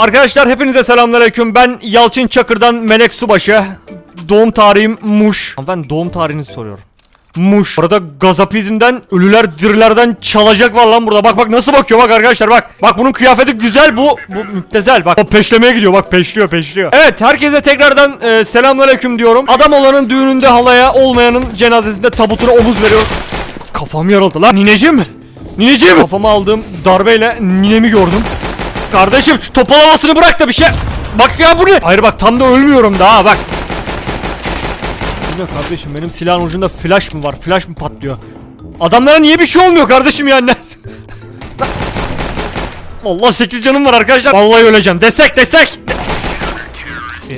Arkadaşlar hepinize selamünaleyküm. Ben Yalçın Çakır'dan Melek Subaşı. Doğum tarihim Muş. Ben doğum tarihinizi soruyorum. Muş. Burada gazapizmden ölüler dirilerden çalacak var lan burada. Bak bak nasıl bakıyor bak arkadaşlar bak. Bak bunun kıyafeti güzel bu. Bu müptezel bak. O peşlemeye gidiyor bak peşliyor peşliyor. Evet herkese tekrardan e, selamünaleyküm diyorum. Adam olanın düğününde halaya olmayanın cenazesinde tabutuna omuz veriyor. Kafam yarıldı lan. Nineciğim. Nineciğim. Kafama aldığım darbeyle ninemi gördüm. Kardeşim şu topalamasını bırak da bir şey. Bak ya bu ne? Hayır bak tam da ölmüyorum daha bak. Bu ne kardeşim benim silahın ucunda flash mı var? Flash mı patlıyor? Adamlara niye bir şey olmuyor kardeşim ya? Allah 8 canım var arkadaşlar. Vallahi öleceğim. Destek destek. E,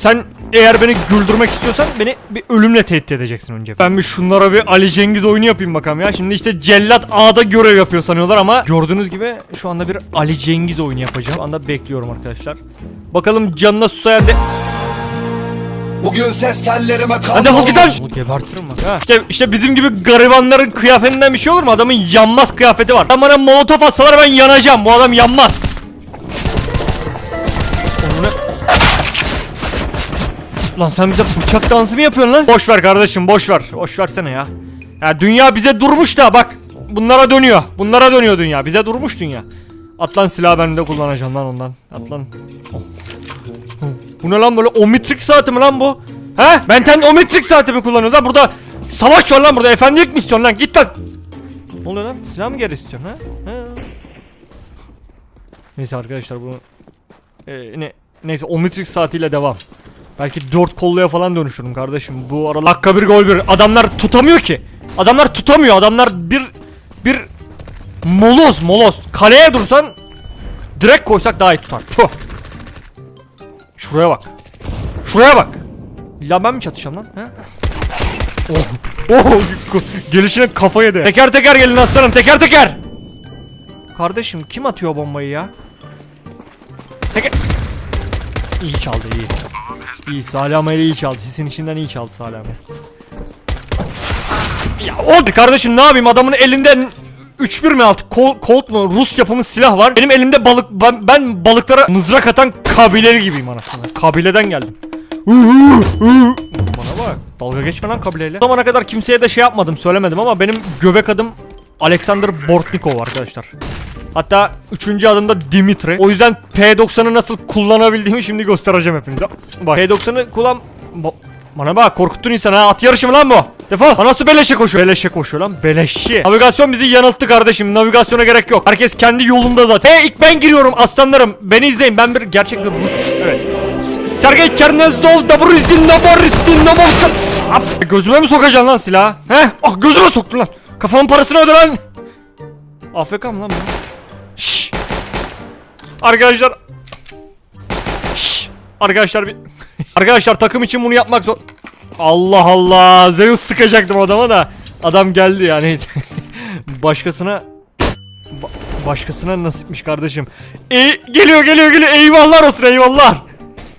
sen eğer beni güldürmek istiyorsan beni bir ölümle tehdit edeceksin önce. Ben bir şunlara bir Ali Cengiz oyunu yapayım bakalım ya. Şimdi işte Cellat A'da görev yapıyor sanıyorlar ama gördüğünüz gibi şu anda bir Ali Cengiz oyunu yapacağım. Şu anda bekliyorum arkadaşlar. Bakalım canına susayan de... Bugün ses tellerime kan Hadi lan! olmuş. Onu gebertirim bak ha. İşte, işte bizim gibi garibanların kıyafetinden bir şey olur mu? Adamın yanmaz kıyafeti var. Adam bana molotof atsalar ben yanacağım. Bu adam yanmaz. Lan sen bize bıçak dansı mı yapıyorsun lan? Boş ver kardeşim boş ver. Boş versene ya. Ya dünya bize durmuş da bak. Bunlara dönüyor. Bunlara dönüyor dünya. Bize durmuş dünya. At lan silahı ben de kullanacağım lan ondan. At lan. Oh. Bu ne lan böyle ometrik saati mi lan bu? He? Benten ometrik saati mi kullanıyorsun lan? Burada savaş var lan burada. Efendilik mi istiyorsun lan? Git lan. Ne oluyor lan? Silah mı geri istiyorsun ha? Neyse arkadaşlar bunu ee, ne neyse ometrik saatiyle devam. Belki dört kolluya falan dönüşürüm kardeşim. Bu ara dakika bir gol bir. Adamlar tutamıyor ki. Adamlar tutamıyor. Adamlar bir bir moloz moloz. Kaleye dursan direkt koysak daha iyi tutar. Puh. Şuraya bak. Şuraya bak. İlla ben mi çatışacağım lan? He? Oh. Oh. Gelişine kafa yedi. Teker teker gelin aslanım teker teker. Kardeşim kim atıyor bombayı ya? Teker. İyi çaldı iyi. İyi Salame ile iyi çaldı. Sesin içinden iyi çaldı Salame. Ya o kardeşim ne yapayım adamın elinde 3-1 mi altı Kol, Colt mu Rus yapımı silah var. Benim elimde balık ben, ben balıklara mızrak atan kabileri gibiyim anasını. Kabileden geldim. Bana bak. Dalga geçme lan kabileyle. Bu zamana kadar kimseye de şey yapmadım söylemedim ama benim göbek adım Alexander Bortnikov arkadaşlar. Hatta üçüncü adımda Dimitri. O yüzden P90'ı nasıl kullanabildiğimi şimdi göstereceğim hepinize. Bak P90'ı kullan... Ba- Bana bak korkuttun insan ha at yarışı mı lan bu? Defol. Ha nasıl beleşe koşuyor? Beleşe koşuyor lan beleşçi. Navigasyon bizi yanılttı kardeşim. Navigasyona gerek yok. Herkes kendi yolunda zaten. Hey ilk ben giriyorum aslanlarım. Beni izleyin ben bir gerçek bir Rus. Evet. Sergey Çernezdov da Bruzdin Naboristin Naboristin. Gözüme mi sokacaksın lan silahı? He? Ah gözüme soktun lan. Kafamın parasını öde lan. AFK mı lan bu? Arkadaşlar. Şşş. Arkadaşlar bir Arkadaşlar takım için bunu yapmak zor. Allah Allah. Zeus sıkacaktım adama da. Adam geldi ya neyse. Başkasına Ba- başkasına nasipmiş kardeşim. E geliyor geliyor geliyor. Eyvahlar olsun eyvallah.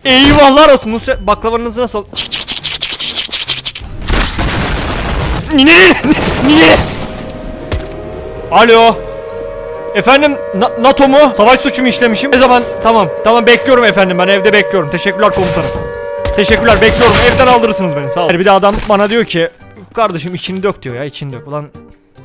Eyvahlar olsun. Nusret baklavanızı nasıl? Çık çık çık çık çık çık çık çık çık. Nine nine. Alo. Efendim Na- NATO mu? Savaş suçu mu işlemişim? Ne zaman? Tamam. Tamam bekliyorum efendim ben evde bekliyorum. Teşekkürler komutanım. Teşekkürler bekliyorum. Evden aldırırsınız beni. Sağ ol. Bir de adam bana diyor ki kardeşim içini dök diyor ya içini dök. Ulan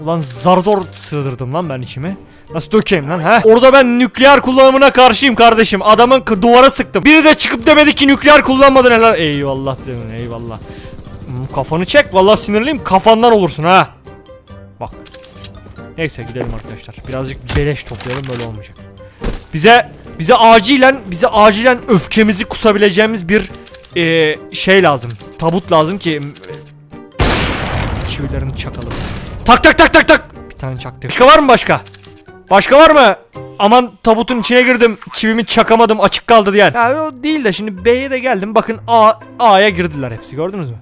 ulan zar zor sığdırdım lan ben içimi. Nasıl dökeyim lan ha? Orada ben nükleer kullanımına karşıyım kardeşim. Adamın duvara sıktım. Biri de çıkıp demedi ki nükleer kullanmadın helal. Eyvallah dedim eyvallah. Hmm, kafanı çek vallahi sinirliyim kafandan olursun ha. Neyse gidelim arkadaşlar. Birazcık beleş toplayalım böyle olmayacak. Bize bize acilen bize acilen öfkemizi kusabileceğimiz bir eee, şey lazım. Tabut lazım ki e, çivilerini çakalım. Tak tak tak tak tak. Bir tane çaktık. Başka var mı başka? Başka var mı? Aman tabutun içine girdim. Çivimi çakamadım açık kaldı diyen. Ya o değil de şimdi B'ye de geldim. Bakın A A'ya girdiler hepsi gördünüz mü?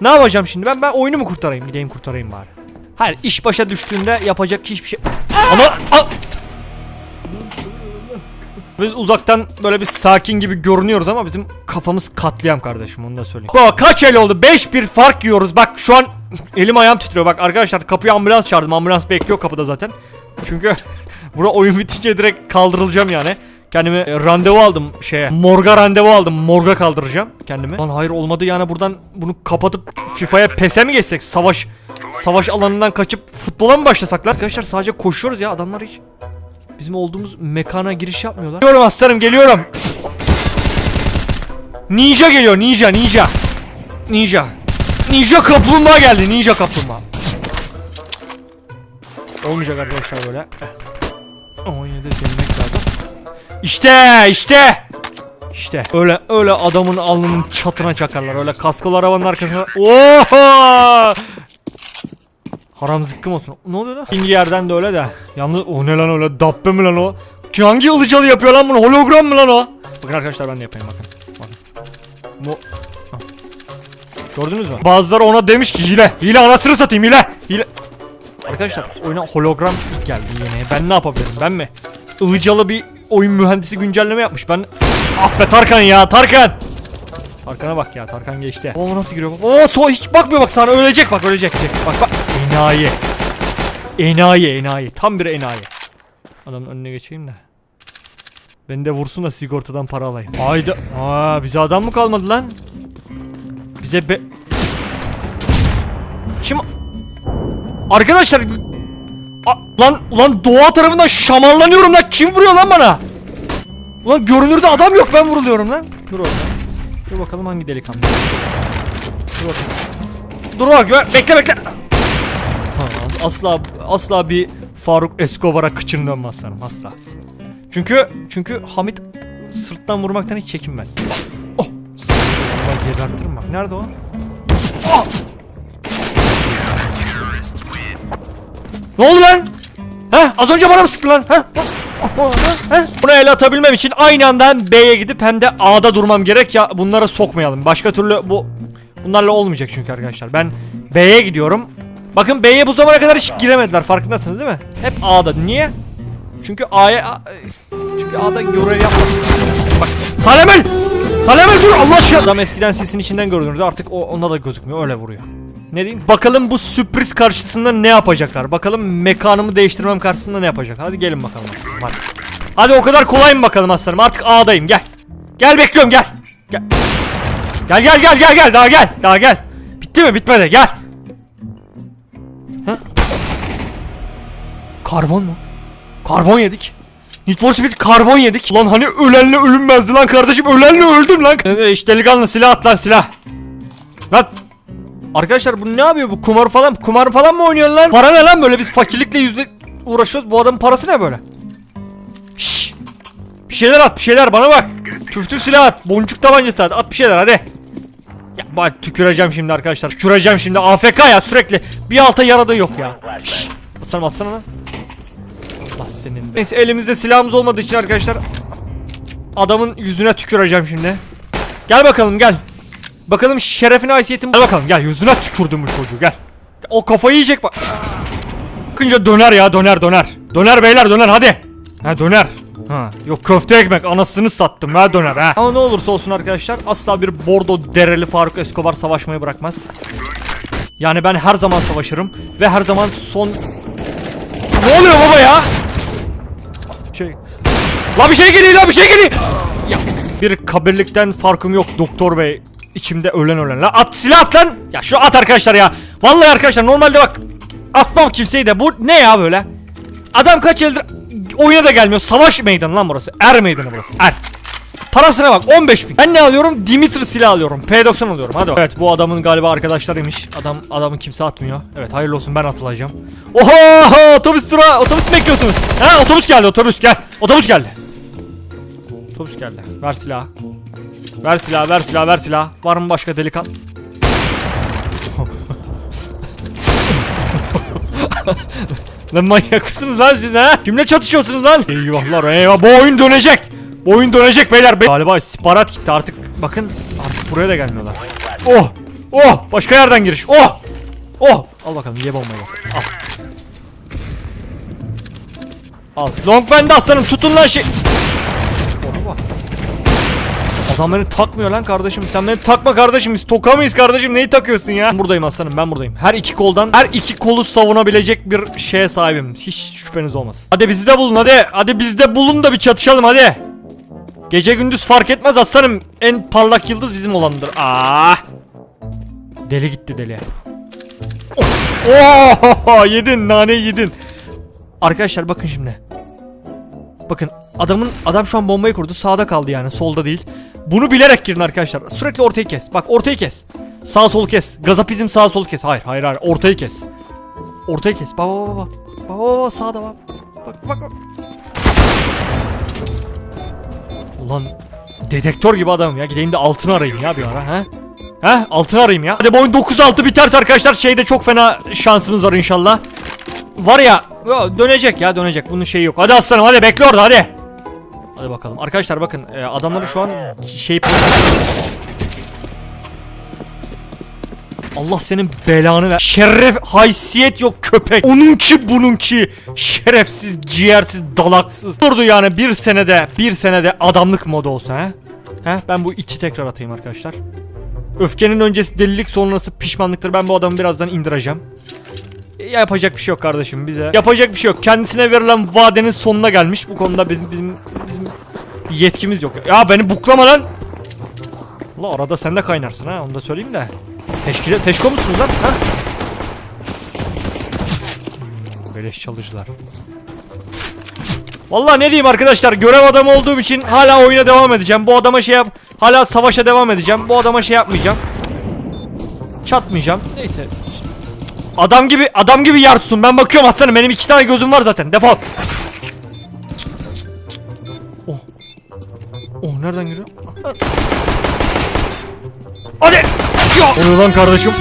Ne yapacağım şimdi ben? Ben oyunu mu kurtarayım? Gideyim kurtarayım bari. Hayır iş başa düştüğünde yapacak hiçbir şey... Ama... A- Biz uzaktan böyle bir sakin gibi görünüyoruz ama bizim kafamız katliam kardeşim onu da söyleyeyim. Bak kaç el oldu? 5-1 fark yiyoruz. Bak şu an elim ayağım titriyor. Bak arkadaşlar kapıya ambulans çağırdım. Ambulans bekliyor kapıda zaten. Çünkü bura oyun bitince direkt kaldırılacağım yani. Kendime randevu aldım şeye. Morga randevu aldım. Morga kaldıracağım kendimi. Lan hayır olmadı yani buradan bunu kapatıp FIFA'ya PES'e mi geçsek? Savaş savaş alanından kaçıp futbola mı başlasak lan? Arkadaşlar sadece koşuyoruz ya adamlar hiç bizim olduğumuz mekana giriş yapmıyorlar. Geliyorum aslanım geliyorum. Ninja geliyor ninja ninja. Ninja. Ninja kaplumbağa geldi ninja kaplumbağa. Olmayacak arkadaşlar böyle. 17 denemek lazım. İşte işte. İşte öyle öyle adamın alnının çatına çakarlar. Öyle kaskolu arabanın arkasına. Oho! Haram zıkkım olsun. Ne oluyor lan? İkinci yerden de öyle de. Yalnız o ne lan öyle dabbe mi lan o? Hangi ılıcalı yapıyor lan bunu? Hologram mı lan o? Bakın arkadaşlar ben de yapayım bakın. Bakın. Bu Ha. Gördünüz mü? Bazıları ona demiş ki hile. Hile anasını satayım hile. Hile. Arkadaşlar oyuna hologram geldi yine. Ben ne yapabilirim? Ben mi? Ilıcalı bir oyun mühendisi güncelleme yapmış. Ben Ah be Tarkan ya Tarkan. Tarkan'a bak ya Tarkan geçti. O nasıl giriyor? Oo so hiç bakmıyor bak sana ölecek bak ölecek. Bak bak. Enayi. Enayi enayi. Tam bir enayi. Adamın önüne geçeyim de. Beni de vursun da sigortadan para alayım. Hayda. Aa bize adam mı kalmadı lan? Bize be... Kim... Arkadaşlar... A- lan ulan doğa tarafından şamarlanıyorum lan. Kim vuruyor lan bana? Ulan görünürde adam yok ben vuruluyorum lan. Dur orada. Dur bakalım hangi delikanlı. Dur bakalım. Dur bak be- bekle bekle. Asla asla bir Faruk Escobar'a kıçını sanırım asla. Çünkü çünkü Hamit sırttan vurmaktan hiç çekinmez. Oh! Gebertirim bak. Nerede o? Oh! Ne oldu lan? He? Az önce bana mı sıktı lan? He? He? Bunu ele atabilmem için aynı anda hem B'ye gidip hem de A'da durmam gerek ya bunlara sokmayalım. Başka türlü bu bunlarla olmayacak çünkü arkadaşlar. Ben B'ye gidiyorum. Bakın B'ye bu zamana kadar hiç giremediler farkındasınız değil mi? Hep A'da. Niye? Çünkü A'ya çünkü A'da görev yapmasın. Bak Salemel! Salemel dur Allah aşkına. Adam eskiden sesin içinden görünürdü artık o onda da gözükmüyor öyle vuruyor. Ne diyeyim? Bakalım bu sürpriz karşısında ne yapacaklar? Bakalım mekanımı değiştirmem karşısında ne yapacaklar? Hadi gelin bakalım hadi. Hadi o kadar kolay mı bakalım aslanım? Artık A'dayım gel. Gel bekliyorum gel. Gel. Gel gel gel gel gel daha gel. Daha gel. Bitti mi? Bitmedi. Gel. Ha? Karbon mu? Karbon yedik. Need for Speed karbon yedik. Lan hani ölenle ölünmezdi lan kardeşim. Ölenle öldüm lan. İşte delikanlı silah at lan silah. Lan. Arkadaşlar bu ne yapıyor bu kumar falan kumar falan mı oynuyor lan? Para ne lan böyle biz fakirlikle yüzde uğraşıyoruz. Bu adamın parası ne böyle? Şşş. Bir şeyler at bir şeyler bana bak. Tüf tüf silah at. Boncuk tabancası at. At bir şeyler hadi. Ya bak tüküreceğim şimdi arkadaşlar. Tüküreceğim şimdi. AFK ya sürekli. Bir alta yaradığı yok ya. Şşş. Atsana lan. Allah senin de. Neyse elimizde silahımız olmadığı için arkadaşlar adamın yüzüne tüküreceğim şimdi. Gel bakalım gel. Bakalım şerefine haysiyetin Gel bakalım gel yüzüne tükürdüm bu çocuğu gel. O kafayı yiyecek bak. Bakınca döner ya döner döner. Döner beyler döner hadi. Ha döner. Ha yok köfte ekmek anasını sattım ha döner ha. Ama ne olursa olsun arkadaşlar asla bir Bordo dereli Faruk Escobar savaşmayı bırakmaz. Yani ben her zaman savaşırım ve her zaman son ne oluyor baba ya? Şey. La bir şey geliyor la bir şey geliyor. Ya bir kabirlikten farkım yok doktor bey. İçimde ölen ölen. La at silah at lan. Ya şu at arkadaşlar ya. Vallahi arkadaşlar normalde bak atmam kimseyi de. Bu ne ya böyle? Adam kaç yıldır oyuna da gelmiyor. Savaş meydanı lan burası. Er meydanı burası. Er. Parasına bak 15 bin. Ben ne alıyorum? Dimitri silah alıyorum. P90 alıyorum. Hadi bak. Evet bu adamın galiba arkadaşlarıymış. Adam adamın kimse atmıyor. Evet hayırlı olsun ben atılacağım. Oho otobüs durağı. Otobüs bekliyorsunuz? Ha otobüs geldi otobüs gel. Otobüs geldi. Otobüs geldi. Ver silahı. Ver silahı ver silahı ver silahı. Var mı başka delikan? Lan manyak mısınız lan siz ha? Kimle çatışıyorsunuz lan? Eyvahlar eyvah bu oyun dönecek. Bu oyun dönecek beyler. Be Galiba istihbarat gitti artık. Bakın artık buraya da gelmiyorlar. Oh! Oh! Başka yerden giriş. Oh! Oh! Al bakalım ye bombayı. Al. Al. Long bende aslanım tutun lan şey. Adam beni takmıyor lan kardeşim. Sen beni takma kardeşim. Biz toka mıyız kardeşim? Neyi takıyorsun ya? Ben buradayım aslanım ben buradayım. Her iki koldan her iki kolu savunabilecek bir şeye sahibim. Hiç şüpheniz olmasın. Hadi bizi de bulun hadi. Hadi bizi de bulun da bir çatışalım hadi. Gece gündüz fark etmez aslanım. En parlak yıldız bizim olandır. Aa! Deli gitti deli. Oh! Yedin nane yedin. Arkadaşlar bakın şimdi. Bakın adamın adam şu an bombayı kurdu. Sağda kaldı yani solda değil. Bunu bilerek girin arkadaşlar. Sürekli ortayı kes. Bak ortayı kes. Sağ sol kes. Gazapizm sağ sol kes. Hayır hayır hayır. Ortayı kes. Ortayı kes. Bak bak bak bak. Bak bak sağda bak. Bak bak bak. Ulan dedektör gibi adamım ya. Gideyim de altını arayayım ya bir ara ha. Ha altını arayayım ya. Hadi bu oyun 9-6 biterse arkadaşlar şeyde çok fena şansımız var inşallah. Var ya dönecek ya dönecek. Bunun şeyi yok. Hadi aslanım hadi bekle orada hadi. Hadi bakalım. Arkadaşlar bakın e, adamları şu an şey Allah senin belanı ver. Şeref haysiyet yok köpek. Onunki bununki. Şerefsiz, ciğersiz, dalaksız. Durdu yani bir senede, bir senede adamlık modu olsa he. He ben bu iti tekrar atayım arkadaşlar. Öfkenin öncesi delilik sonrası pişmanlıktır. Ben bu adamı birazdan indireceğim. E, Yapacak bir şey yok kardeşim bize. Yapacak bir şey yok. Kendisine verilen vadenin sonuna gelmiş. Bu konuda bizim bizim bizim yetkimiz yok. Ya beni buklama lan. La arada sen de kaynarsın ha onu da söyleyeyim de. Teşkile teşko musunuz lan? Ha? Hmm, Beleş çalıcılar. Vallahi ne diyeyim arkadaşlar görev adamı olduğum için hala oyuna devam edeceğim. Bu adama şey yap hala savaşa devam edeceğim. Bu adama şey yapmayacağım. Çatmayacağım. Neyse. Adam gibi adam gibi yer tutun. Ben bakıyorum aslanım. Benim iki tane gözüm var zaten. Defol. Oh. Oh nereden geliyor? Hadi. Oluyor lan kardeşim.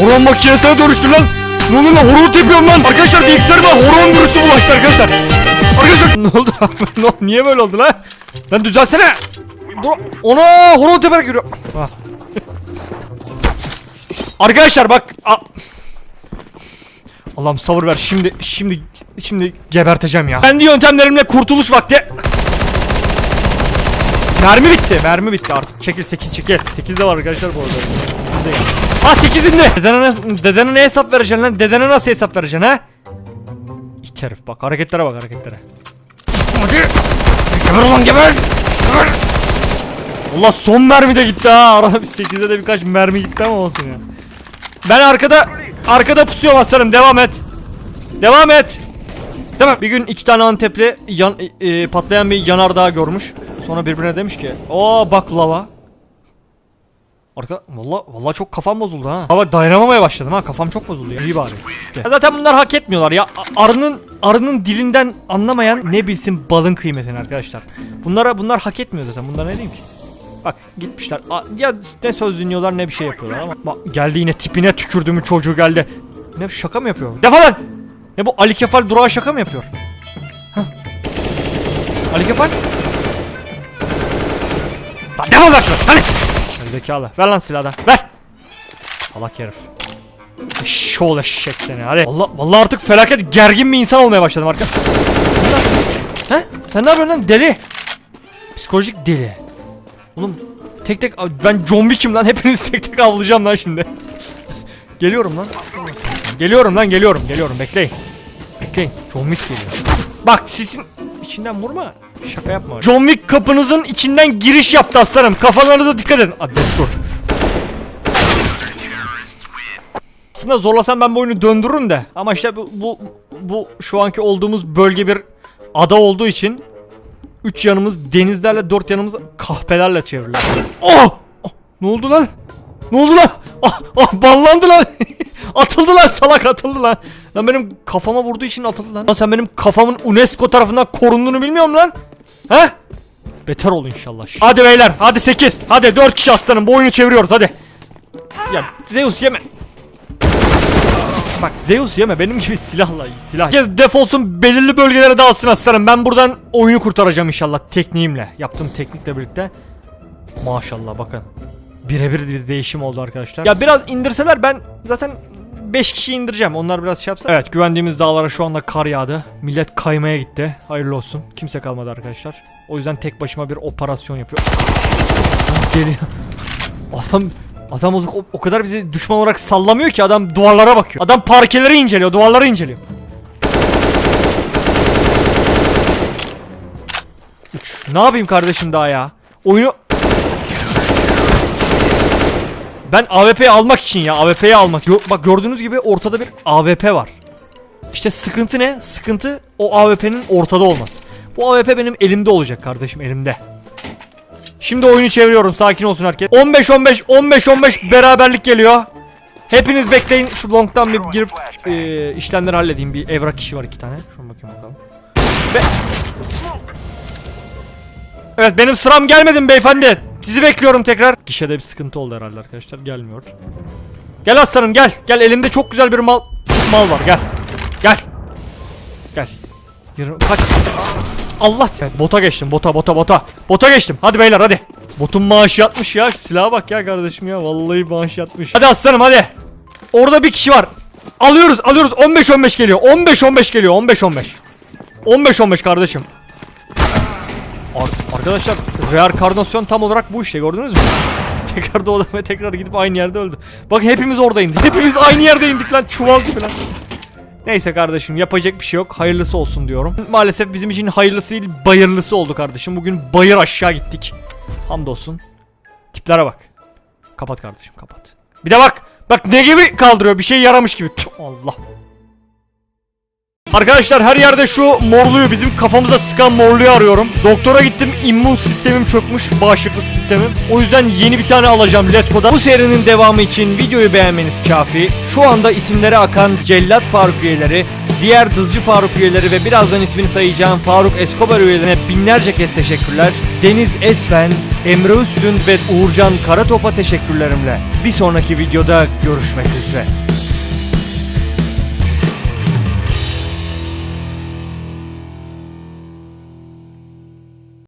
Horon makinesine dönüştü lan. Ne oluyor lan? Horon tepiyorum lan. Arkadaşlar bilgisayarıma horon virüsü bulaştı arkadaşlar. Arkadaşlar ne oldu? Oldu? Niye böyle oldu lan? Lan düzelsene. Dur. Ona horon teperek yürüyor. Ah. Arkadaşlar bak. Allah'ım sabır ver. Şimdi şimdi şimdi geberteceğim ya. Kendi yöntemlerimle kurtuluş vakti. Mermi bitti. Mermi bitti artık. Çekil 8 çekil. 8 de var arkadaşlar bu arada. 8 de yani. Ha 8'inde. Dedene, nasıl- dedene ne hesap vereceksin lan? Dedene nasıl hesap vereceksin ha? İt herif bak hareketlere bak hareketlere. Hadi. Geber ulan geber. Geber. Allah son mermi de gitti ha. Arada bir 8'de de birkaç mermi gitti ama olsun ya. Ben arkada arkada pusuyorum aslanım. Devam et. Devam et. Tamam. Bir gün iki tane Antepli yan, e, patlayan bir yanardağ görmüş. Sonra birbirine demiş ki, "O baklava." Arka valla valla çok kafam bozuldu ha. Ama dayanamamaya başladım ha. Kafam çok bozuldu ya. İyi bari. Ya Zaten bunlar hak etmiyorlar ya. Arının arının dilinden anlamayan ne bilsin balın kıymetini arkadaşlar. Bunlara bunlar hak etmiyor zaten. Bunlar ne diyeyim ki? Bak gitmişler. A- ya ne söz dinliyorlar ne bir şey yapıyorlar ama bak geldi yine tipine tükürdüğümün çocuğu geldi. Ne şaka mı yapıyor? Defol lan! Ne bu Ali Kefal durağa şaka mı yapıyor? Hah. Ali Kefal? Lan defol lan şuradan hadi! Zekalı. Ver lan silahı da. Ver! Salak herif. Şol eşek seni hadi. Allah vallahi artık felaket gergin bir insan olmaya başladım arka. He? Sen ne yapıyorsun lan deli? Psikolojik deli. Oğlum tek tek ben John Wick'im lan hepiniz tek tek avlayacağım lan şimdi. geliyorum lan. Geliyorum lan geliyorum geliyorum bekleyin. Bekleyin John Wick geliyor. Bak sizin içinden vurma. Şaka yapma. John Wick kapınızın içinden giriş yaptı aslanım. Kafalarınıza dikkat edin. Abi dur. Aslında zorlasam ben bu oyunu döndürürüm de. Ama işte bu, bu, bu şu anki olduğumuz bölge bir ada olduğu için Üç yanımız denizlerle dört yanımız kahpelerle çevrili. Oh! Oh! Ne oldu lan? Ne oldu lan? Ah, ah ballandı lan. atıldı lan salak atıldı lan. Lan benim kafama vurduğu için atıldı lan. Lan sen benim kafamın UNESCO tarafından korunduğunu bilmiyor musun lan? He? Beter ol inşallah. Hadi beyler hadi 8. Hadi 4 kişi aslanım bu oyunu çeviriyoruz hadi. Ya Zeus yeme. Bak Zeus yeme benim gibi silahla silah. Herkes defolsun belirli bölgelere dağılsın aslanım. Ben buradan oyunu kurtaracağım inşallah tekniğimle. Yaptığım teknikle birlikte. Maşallah bakın. Birebir bir değişim oldu arkadaşlar. Ya biraz indirseler ben zaten 5 kişi indireceğim. Onlar biraz şey yapsa. Evet güvendiğimiz dağlara şu anda kar yağdı. Millet kaymaya gitti. Hayırlı olsun. Kimse kalmadı arkadaşlar. O yüzden tek başıma bir operasyon yapıyor. Geliyor. Adam Adam o, o kadar bizi düşman olarak sallamıyor ki adam duvarlara bakıyor. Adam parkeleri inceliyor, duvarları inceliyor. 3. Ne yapayım kardeşim daha ya? Oyunu Ben AWP'yi almak için ya AWP'yi almak. Yo- bak gördüğünüz gibi ortada bir AWP var. İşte sıkıntı ne? Sıkıntı o AWP'nin ortada olması. Bu AWP benim elimde olacak kardeşim elimde. Şimdi oyunu çeviriyorum sakin olsun herkes. 15 15 15 15 beraberlik geliyor. Hepiniz bekleyin şu long'dan bir girip e, işlemleri halledeyim. Bir evrak işi var iki tane. Şuna bakayım bakalım. Ve... Evet benim sıram gelmedi mi beyefendi? Sizi bekliyorum tekrar. Gişede bir sıkıntı oldu herhalde arkadaşlar. Gelmiyor. Gel aslanım gel. Gel elimde çok güzel bir mal mal var. Gel. Gel. Gel. Yürü, kaç. Allah evet, bota geçtim bota bota bota. Bota geçtim. Hadi beyler hadi. Botun maaşı yatmış ya. Silaha bak ya kardeşim ya. Vallahi maaş yatmış. Hadi aslanım hadi. Orada bir kişi var. Alıyoruz alıyoruz. 15 15 geliyor. 15 15 geliyor. 15 15. 15 15 kardeşim. Ar- arkadaşlar reenkarnasyon tam olarak bu işte gördünüz mü? tekrar doğdum ve tekrar gidip aynı yerde öldü. Bakın hepimiz orada indik. Hepimiz aynı yerde indik lan çuval gibi lan. Neyse kardeşim yapacak bir şey yok. Hayırlısı olsun diyorum. Maalesef bizim için hayırlısı değil bayırlısı oldu kardeşim. Bugün bayır aşağı gittik. Hamdolsun. Tiplere bak. Kapat kardeşim kapat. Bir de bak. Bak ne gibi kaldırıyor bir şey yaramış gibi. Tüh, Allah. Arkadaşlar her yerde şu morluyu bizim kafamıza sıkan morluyu arıyorum. Doktora gittim immün sistemim çökmüş bağışıklık sistemim. O yüzden yeni bir tane alacağım Letgo'da. Bu serinin devamı için videoyu beğenmeniz kafi. Şu anda isimleri akan Cellat Faruk üyeleri, diğer Dızcı Faruk üyeleri ve birazdan ismini sayacağım Faruk Escobar üyelerine binlerce kez teşekkürler. Deniz Esfen, Emre Üstün ve Uğurcan Karatop'a teşekkürlerimle. Bir sonraki videoda görüşmek üzere.